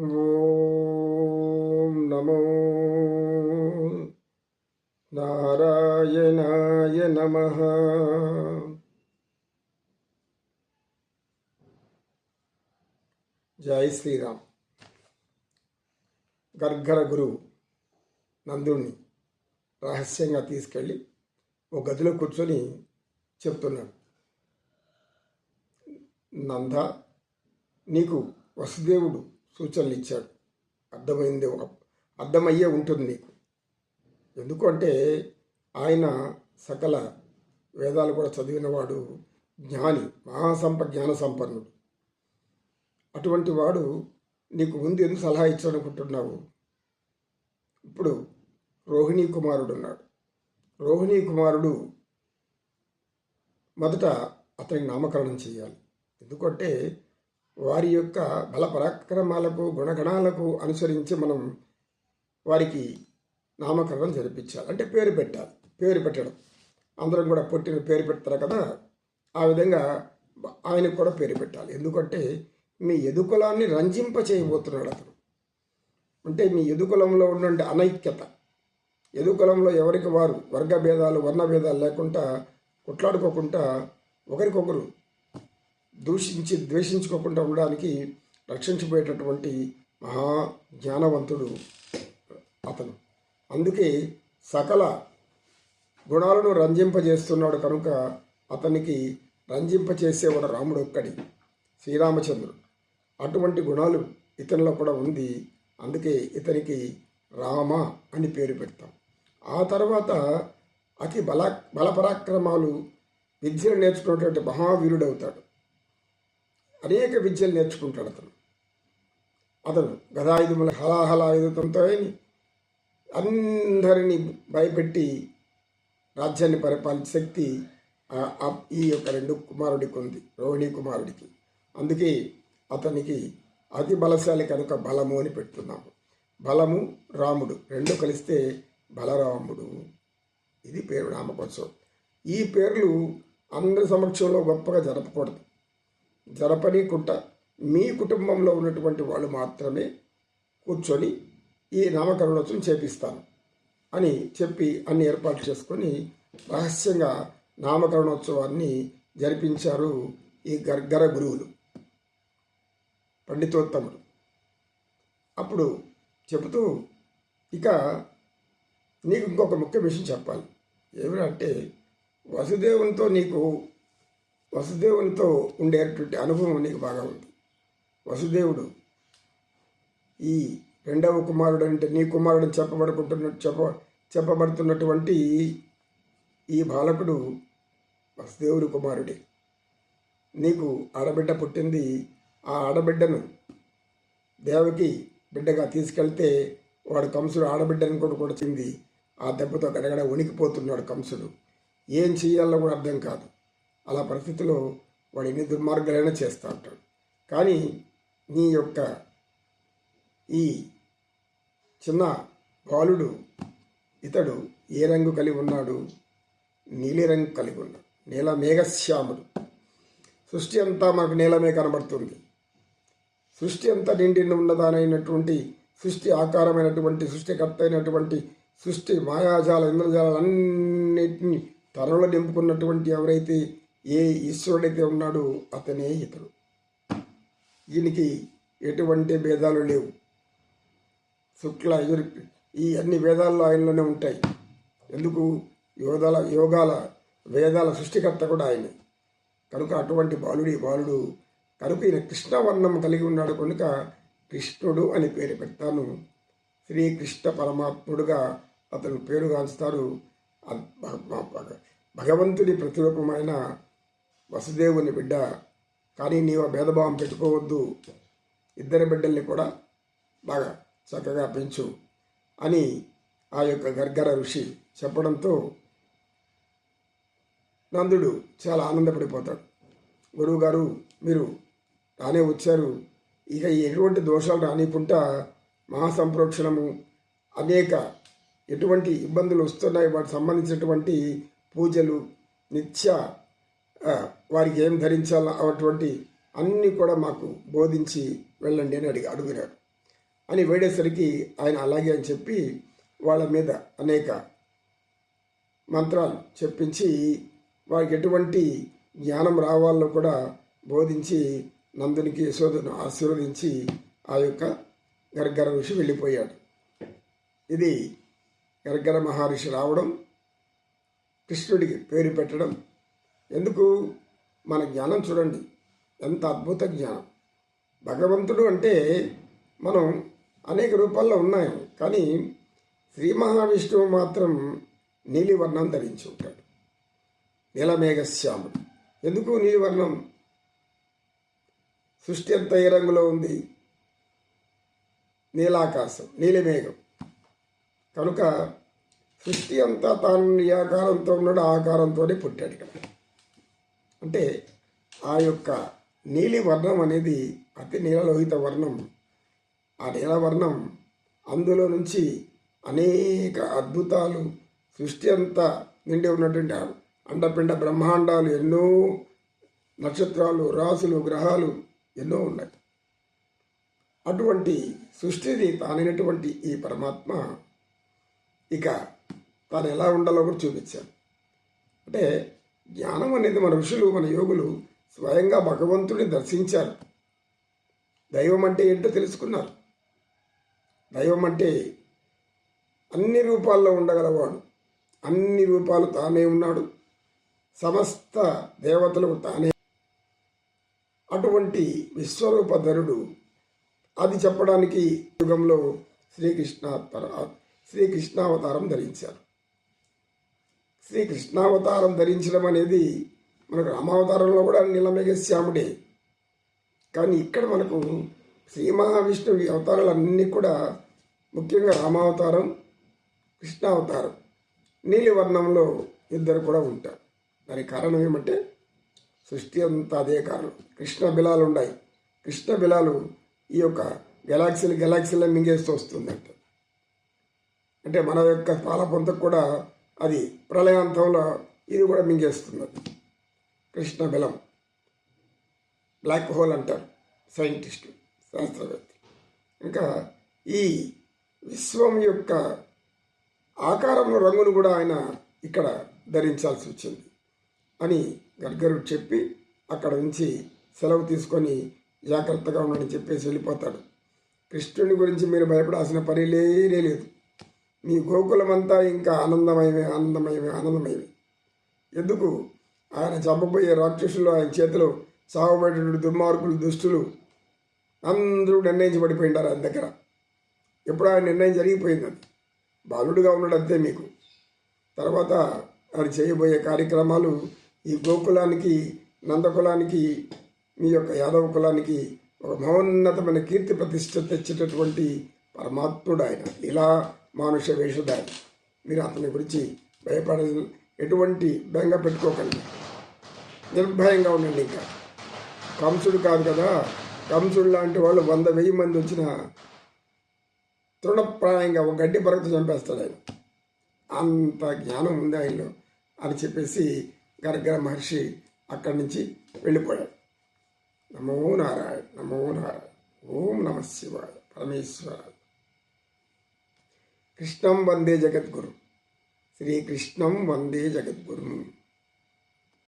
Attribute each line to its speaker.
Speaker 1: ఓం నమో నారాయణాయ నమ. జై శ్రీరామ్. గర్గర గురువు నందుని రహస్యంగా తీసుకెళ్ళి ఒక గదిలో కూర్చొని చెప్తున్నాడు. నంద నీకు వసుదేవుడు సూచనలు ఇచ్చాడు. అర్థమైంది ఒక అర్థమయ్యే ఉంటుంది నీకు. ఎందుకంటే ఆయన సకల వేదాలు కూడా చదివినవాడు జ్ఞాని మహాసంప జ్ఞాన సంపన్నుడు అటువంటి వాడు నీకు ముందు ఎందుకు సలహా ఇచ్చాడనుకుంటున్నావు ఇప్పుడు రోహిణీ కుమారుడు ఉన్నాడు రోహిణీ కుమారుడు మొదట అతనికి నామకరణం చేయాలి. ఎందుకంటే వారి యొక్క బల పరాక్రమాలకు గుణగణాలకు అనుసరించి మనం వారికి నామకరణం జరిపించాలి. అంటే పేరు పెట్టాలి. పేరు పెట్టడం. అందరం కూడా పుట్టిన పేరు పెడతారు కదా. ఆ విధంగా ఆయనకు కూడా పేరు పెట్టాలి. ఎందుకంటే మీ ఎదుకులాన్ని రంజింప చేయబోతున్నాడు అతను. అంటే మీ ఎదుకులంలో ఉన్నటువంటి అనైక్యత. ఎదుకులంలో ఎవరికి వారు వర్గభేదాలు వర్ణభేదాలు వర్ణ భేదాలు లేకుండా కొట్లాడుకోకుండా ఒకరికొకరు దూషించి ద్వేషించుకోకుండా ఉండడానికి రక్షించబోయేటటువంటి మహా జ్ఞానవంతుడు అతను. అందుకే సకల గుణాలను రంజింపజేస్తున్నాడు కనుక అతనికి రంజింపచేసేవాడు రాముడు ఒక్కడి శ్రీరామచంద్రుడు. అటువంటి గుణాలు ఇతనిలో కూడా ఉంది. అందుకే ఇతనికి రామ అని పేరు పెడతాం. ఆ తర్వాత అతి బల బలపరాక్రమాలు విద్యను నేర్చుకున్నటువంటి మహావీరుడవుతాడు. అనేక విద్యలు నేర్చుకుంటాడు అతను. అతను గదాయుధముల హలాహలాయుధంతో అందరినీ భయపెట్టి రాజ్యాన్ని పరిపాలించే శక్తి ఈ యొక్క రెండు కుమారుడికి ఉంది రోహిణి కుమారుడికి. అందుకే అతనికి అతి బలశాలి కనుక బలము అని పెడుతున్నాము బలము రాముడు రెండు కలిస్తే బలరాముడు. ఇది పేరు నామకోత్సవం ఈ పేర్లు అందరి సమక్షంలో గొప్పగా జరపకూడదు. జరపనీయకుండా మీ కుటుంబంలో ఉన్నటువంటి వాళ్ళు మాత్రమే కూర్చొని ఈ నామకరణోత్సవం చేపిస్తాను అని చెప్పి అన్ని ఏర్పాట్లు చేసుకొని రహస్యంగా నామకరణోత్సవాన్ని జరిపించారు ఈ గర్గర గురువులు పండితోత్తముడు అప్పుడు చెబుతూ ఇక నీకు ఇంకొక ముఖ్య విషయం చెప్పాలి. ఏమిటంటే వసుదేవునితో నీకు వసుదేవునితో ఉండేటువంటి అనుభవం నీకు బాగా ఉంది. వసుదేవుడు ఈ రెండవ కుమారుడు అంటే నీ కుమారుడు చెప్పబడుకుంటున్న చెప్ప చెప్పబడుతున్నటువంటి ఈ బాలకుడు వసుదేవుడి కుమారుడే. నీకు ఆడబిడ్డ పుట్టింది. ఆ ఆడబిడ్డను దేవకి బిడ్డగా తీసుకెళ్తే వాడు కంసుడు ఆడబిడ్డను కూడా కూడా చింది ఆ దెబ్బతో గడగడ వణికిపోతున్నాడు కంసుడు. ఏం చేయాలో కూడా అర్థం కాదు. అలా పరిస్థితిలో వాడు ఎన్ని దుర్మార్గాలైనా చేస్తూ ఉంటాడు. కానీ నీ యొక్క ఈ చిన్న బాలుడు ఇతడు ఏ రంగు కలిగి ఉన్నాడు? నీలిరంగు కలిగి ఉన్నాడు నీల మేఘశ్యాముడు. సృష్టి అంతా మనకు నీలమే కనబడుతుంది. సృష్టి అంతా నిండి ఉన్నదానైనటువంటి సృష్టి ఆకారమైనటువంటి సృష్టికర్త అయినటువంటి సృష్టి మాయాజాల ఇంద్రజాలన్నిటిని తనలో నింపుకున్నటువంటి ఎవరైతే ఏ ఈశ్వరుడైతే ఉన్నాడో అతనే ఇతడు. ఈయనకి ఎటువంటి భేదాలు లేవు. శుక్ల ఎదురు ఈ అన్ని వేదాల్లో ఆయనలోనే ఉంటాయి. ఎందుకు? యోగాల యోగాల వేదాల సృష్టికర్త కూడా ఆయనే. కనుక అటువంటి బాలుడి బాలుడు కనుక ఈయన కృష్ణవర్ణం కలిగి ఉన్నాడు కనుక కృష్ణుడు అని పేరు పెడతాను. శ్రీకృష్ణ పరమాత్ముడుగా అతను పేరుగాంచుతారు. భగవంతుడి ప్రతిరూపమైన వసుదేవుని బిడ్డ. కానీ నీవు భేదభావం పెట్టుకోవద్దు. ఇద్దరి బిడ్డల్ని కూడా బాగా చక్కగా పెంచు అని ఆ యొక్క గర్గర ఋషి చెప్పడంతో నందుడు చాలా ఆనందపడిపోతాడు. గురువుగారు మీరు రానే వచ్చారు. ఇక ఎటువంటి దోషాలు రానికుంటా మహాసంప్రోక్షణము అనేక ఎటువంటి ఇబ్బందులు వస్తున్నాయి వాటికి సంబంధించినటువంటి పూజలు నిత్య వారికి ఏం ధరించాలో అటువంటి అన్నీ కూడా మాకు బోధించి వెళ్ళండి అని అడిగి అడుగురాడు అని వేడేసరికి ఆయన అలాగే అని చెప్పి వాళ్ళ మీద అనేక మంత్రాలు చెప్పించి వారికి ఎటువంటి జ్ఞానం రావాలో కూడా బోధించి నందునికి యశోదను ఆశీర్వదించి ఆ యొక్క గర్గర ఋషి వెళ్ళిపోయాడు. ఇది గర్గర మహర్షి రావడం కృష్ణుడికి పేరు పెట్టడం. ఎందుకు? మన జ్ఞానం చూడండి. ఎంత అద్భుత జ్ఞానం. భగవంతుడు అంటే మనం అనేక రూపాల్లో ఉన్నాయి. కానీ శ్రీ మహావిష్ణువు మాత్రం నీలివర్ణం ధరించి ఉంటాడు. నీలమేఘశ్యాముడు. ఎందుకు నీలివర్ణం? సృష్టి ఎంత ఏ రంగులో ఉంది? నీలాకాశం నీలిమేఘం. కనుక సృష్టి అంతా తాను ఈ ఆకారంతో ఉన్నాడు ఆ ఆకారంతోనే పుట్టాడు ఇక్కడ. అంటే ఆ యొక్క నీలి వర్ణం అనేది అతి నీలలోహిత వర్ణం. ఆ నీల వర్ణం అందులో నుంచి అనేక అద్భుతాలు సృష్టి అంతా నిండి ఉన్నటువంటి అండపిండ బ్రహ్మాండాలు ఎన్నో నక్షత్రాలు రాసులు గ్రహాలు ఎన్నో ఉన్నాయి. అటువంటి సృష్టిది తానైనటువంటి ఈ పరమాత్మ ఇక తాను ఎలా ఉండాలో కూడా చూపించాను అంటే జ్ఞానం అనేది మన ఋషులు మన యోగులు స్వయంగా భగవంతుడిని దర్శించారు. దైవం అంటే ఏంటో తెలుసుకున్నారు. దైవం అంటే అన్ని రూపాల్లో ఉండగలవాడు. అన్ని రూపాలు తానే ఉన్నాడు. సమస్త దేవతలకు తానే. అటువంటి విశ్వరూపధరుడు అది చెప్పడానికి యుగంలో శ్రీకృష్ణ శ్రీకృష్ణావతారం ధరించారు. శ్రీ కృష్ణావతారం ధరించడం అనేది మనకు రామావతారంలో కూడా నీలమేఘశ్యాముడే కానీ ఇక్కడ మనకు శ్రీ మహావిష్ణువు అవతారాలన్నీ కూడా ముఖ్యంగా రామావతారం కృష్ణావతారం నీలివర్ణంలో ఇద్దరు కూడా ఉంటారు. దానికి కారణం ఏమంటే సృష్టి అంతా అదే కారణం. కృష్ణ బిలాలు ఉన్నాయి. కృష్ణ బిలాలు ఈ యొక్క గెలాక్సీలు గెలాక్సీలో మింగేస్తూ వస్తుందంట. అంటే మన యొక్క పాలపంతకు కూడా అది ప్రళయాంతంలో ఇది కూడా మింగేస్తుంది కృష్ణ బలం. బ్లాక్ హోల్ అంటారు సైంటిస్టు శాస్త్రవేత్త. ఇంకా ఈ విశ్వం యొక్క ఆకారంలో రంగును కూడా ఆయన ఇక్కడ ధరించాల్సి వచ్చింది అని గడ్గరుడు చెప్పి అక్కడ నుంచి సెలవు తీసుకొని జాగ్రత్తగా ఉండని చెప్పేసి వెళ్ళిపోతాడు. కృష్ణుని గురించి మీరు భయపడాల్సిన పని లేనే లేదు. మీ గోకులమంతా ఇంకా ఆనందమయమే ఆనందమయమే ఆనందమయమే. ఎందుకు? ఆయన చంపబోయే రాక్షసులు ఆయన చేతిలో సాగుబడేటువంటి దుర్మార్గులు దుష్టులు అందరూ నిర్ణయించబడిపోయింటారు ఆయన దగ్గర. ఎప్పుడు ఆయన నిర్ణయం జరిగిపోయింది అది. బాలుడుగా ఉన్నాడు అంతే మీకు. తర్వాత ఆయన చేయబోయే కార్యక్రమాలు ఈ గోకులానికి నందకులానికి మీ యొక్క యాదవ కులానికి ఒక మహోన్నతమైన కీర్తి ప్రతిష్ట తెచ్చేటటువంటి పరమాత్ముడు ఆయన. ఇలా మానుష వేషధారి. మీరు అతని గురించి భయపడ ఎటువంటి బెంగ పెట్టుకోకండి. నిర్భయంగా ఉండండి ఇంకా. కంసుడు కాదు కదా? కంసుడు లాంటి వాళ్ళు వంద వెయ్యి మంది వచ్చిన తృణప్రాయంగా ఒక గడ్డి పరగత చంపేస్తాడు ఆయన. అంత జ్ఞానం ఉంది ఆయనలో అని చెప్పేసి గర్గర మహర్షి అక్కడి నుంచి వెళ్ళిపోయాడు. నమో నారాయణ నమో నారాయణ. ఓం నమ శివాయ పరమేశ్వరాయ. కృష్ణం వందే జగద్గురు. శ్రీకృష్ణం వందే జగద్గురు.